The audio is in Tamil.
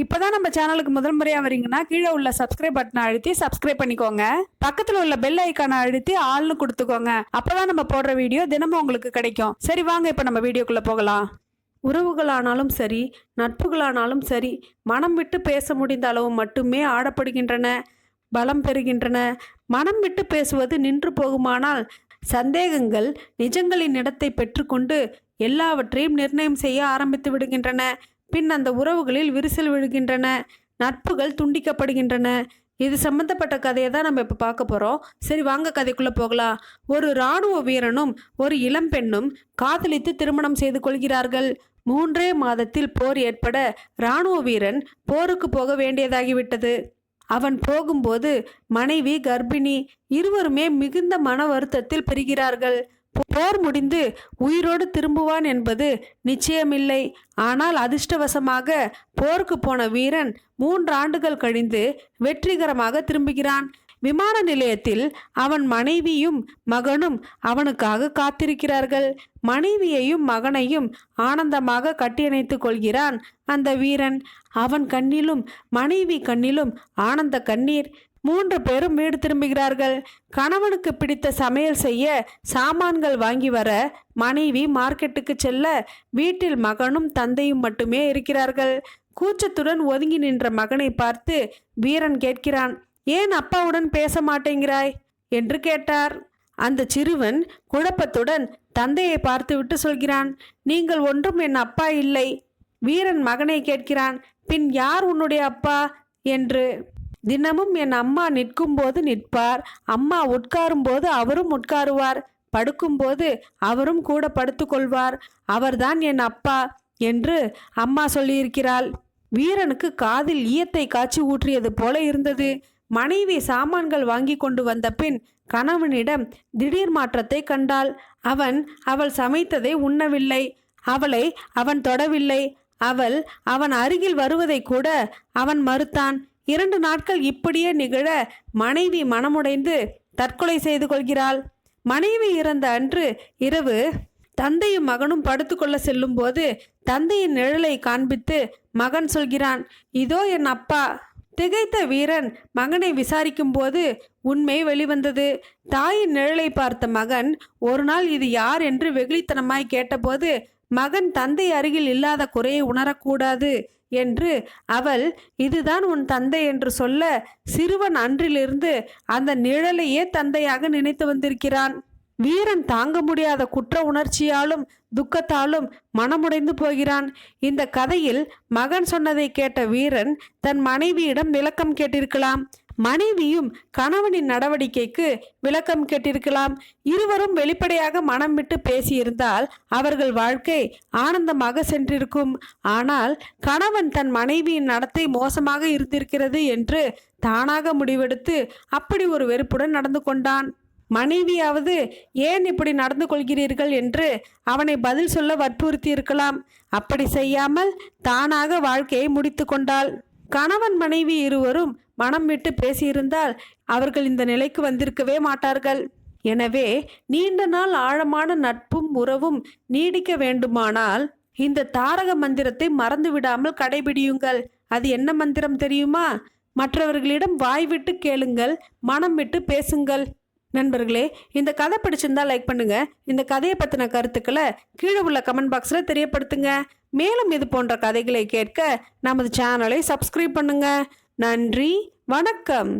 இப்போதான் நம்ம சேனலுக்கு முதல் முறையாக வரீங்கன்னா கீழே உள்ள சப்ஸ்கிரைப் பட்டனை அழுத்தி சப்ஸ்கிரைப் பண்ணிக்கோங்க. பக்கத்தில் உள்ள பெல் ஐக்கானை அழுத்தி ஆள்னு கொடுத்துக்கோங்க. அப்போதான் நம்ம போடுற வீடியோ தினமும் உங்களுக்கு கிடைக்கும். சரி வாங்க இப்போ நம்ம வீடியோக்குள்ளே போகலாம். உறவுகளானாலும் சரி நட்புகளானாலும் சரி மனம் விட்டு பேச முடிந்த அளவு மட்டுமே ஆடப்படுகின்றன பலம் பெறுகின்றன. மனம் விட்டு பேசுவது நின்று போகுமானால் சந்தேகங்கள் நிஜங்களின் இடத்தை பெற்றுக்கொண்டு எல்லாவற்றையும் நிர்ணயம் செய்ய ஆரம்பித்து விடுகின்றன. பின் அந்த உறவுகளில் விரிசல் விழுகின்றன நட்புகள் துண்டிக்கப்படுகின்றன. இது சம்பந்தப்பட்ட கதையை தான் நம்ம இப்போ பார்க்க போகிறோம் சரி வாங்க கதைக்குள்ளே போகலாம். ஒரு இராணுவ வீரனும் ஒரு இளம்பெண்ணும் காதலித்து திருமணம் செய்து கொள்கிறார்கள். மூன்றே மாதத்தில் போர் ஏற்பட இராணுவ வீரன் போருக்கு போக வேண்டியதாகிவிட்டது. அவன் போகும்போது மனைவி கர்ப்பிணி இருவருமே மிகுந்த மன வருத்தத்தில் பெறுகிறார்கள் போர் முடிந்து உயிரோடு திரும்புவான் என்பது நிச்சயமில்லை. ஆனால் அதிர்ஷ்டவசமாக போருக்கு போன வீரன் மூன்று ஆண்டுகள் கழிந்து வெற்றிகரமாக திரும்புகிறான். விமான நிலையத்தில் அவன் மனைவியும் மகனும் அவனுக்காக காத்திருக்கிறார்கள். மனைவியையும் மகனையும் ஆனந்தமாக கட்டியணைத்துக் கொள்கிறான் அந்த வீரன். அவன் கண்ணிலும் மனைவி கண்ணிலும் ஆனந்த கண்ணீர் மூன்று பேரும் வீடு திரும்புகிறார்கள். கணவனுக்கு பிடித்த சமையல் செய்ய சாமான்கள் வாங்கி வர மனைவி மார்க்கெட்டுக்கு செல்ல வீட்டில் மகனும் தந்தையும் மட்டுமே இருக்கிறார்கள். கூச்சத்துடன் ஒதுங்கி நின்ற மகனை பார்த்து வீரன் கேட்கிறான் ஏன் அப்பாவுடன் பேச மாட்டேங்கிறாய்? என்று கேட்டார். அந்த சிறுவன் குழப்பத்துடன் தந்தையை பார்த்துவிட்டு சொல்கிறான் நீங்கள் ஒன்றும் என் அப்பா இல்லை. வீரன் மகனை கேட்கிறான் பின் யார் உன்னுடைய அப்பா? என்று தினமும் என் அம்மா நிற்கும்போது நிற்பார். அம்மா உட்காரும்போது அவரும் உட்காருவார். படுக்கும்போது அவரும் கூட படுத்துக்கொள்வார். அவர்தான் என் அப்பா என்று அம்மா சொல்லியிருக்கிறாள். வீரனுக்கு காதில் ஈயத்தை காய்ச்சி ஊற்றியது போல இருந்தது. மனைவி சாமான்கள் வாங்கி கொண்டு வந்த பின் கணவனிடம் திடீர் மாற்றத்தை கண்டாள். அவன் அவள் சமைத்ததை உண்ணவில்லை. அவளை அவன் தொடவில்லை. அவள் அவன் அருகில் வருவதை கூட அவன் மறுத்தான். இரண்டு நாட்கள் இப்படியே நிகழ மனைவி மனமுடைந்து தற்கொலை செய்து கொள்கிறாள். மனைவி இறந்த அன்று இரவு தந்தையும் மகனும் படுத்துக்கொள்ள செல்லும்போது தந்தையின் நிழலை காண்பித்து மகன் சொல்கிறான் இதோ என் அப்பா. திகைத்த வீரன் மகனை விசாரிக்கும்போது உண்மை வெளிவந்தது. தாயின் நிழலை பார்த்த மகன் ஒரு நாள் இது யார்? என்று வெகுளித்தனமாய் கேட்டபோது மகன் தந்தை அருகில் இல்லாத குறையை உணரக்கூடாது என்று அவள் இதுதான் உன் தந்தை என்று சொல்ல சிறுவன் அன்றிலிருந்து அந்த நிழலையே தந்தையாக நினைத்து வந்திருக்கிறான். வீரன் தாங்க முடியாத குற்ற உணர்ச்சியாலும் துக்கத்தாலும் மனமுடைந்து போகிறான். இந்த கதையில் மகன் சொன்னதை கேட்ட வீரன் தன் மனைவியிடம் விளக்கம் கேட்டிருக்கலாம். மனைவியும் கணவனின் நடவடிக்கைக்கு விளக்கம் கேட்டிருக்கலாம். இருவரும் வெளிப்படையாக மனம் விட்டு பேசியிருந்தால் அவர்கள் வாழ்க்கை ஆனந்தமாக சென்றிருக்கும். ஆனால் கணவன் தன் மனைவியின் நடத்தை மோசமாக இருந்திருக்கிறது என்று தானாக முடிவெடுத்து அப்படி ஒரு வெறுப்புடன் நடந்து கொண்டான். மனைவியாவது ஏன் இப்படி நடந்து கொள்கிறீர்கள் என்று அவனை பதில் சொல்ல வற்புறுத்தி இருக்கலாம். அப்படி செய்யாமல் தானாக வாழ்க்கையை முடித்து கொண்டாள். கணவன் மனைவி இருவரும் மனம் விட்டு பேசியிருந்தால் அவர்கள் இந்த நிலைக்கு வந்திருக்கவே மாட்டார்கள். எனவே நீண்ட நாள் ஆழமான நட்பும் உறவும் நீடிக்க வேண்டுமானால் இந்த தாரக மந்திரத்தை மறந்து விடாமல் கடைபிடியுங்கள். அது என்ன மந்திரம் தெரியுமா? மற்றவர்களிடம் வாய் விட்டு கேளுங்கள் மனம் விட்டு பேசுங்கள். நண்பர்களே இந்த கதை பிடிச்சிருந்தா லைக் பண்ணுங்க. இந்த கதையை பற்றின கருத்துக்களை கீழே உள்ள கமெண்ட் பாக்ஸில் தெரியப்படுத்துங்க. மேலும் இது போன்ற கதைகளை கேட்க நமது சேனலை சப்ஸ்கிரைப் பண்ணுங்கள் நன்றி வணக்கம்.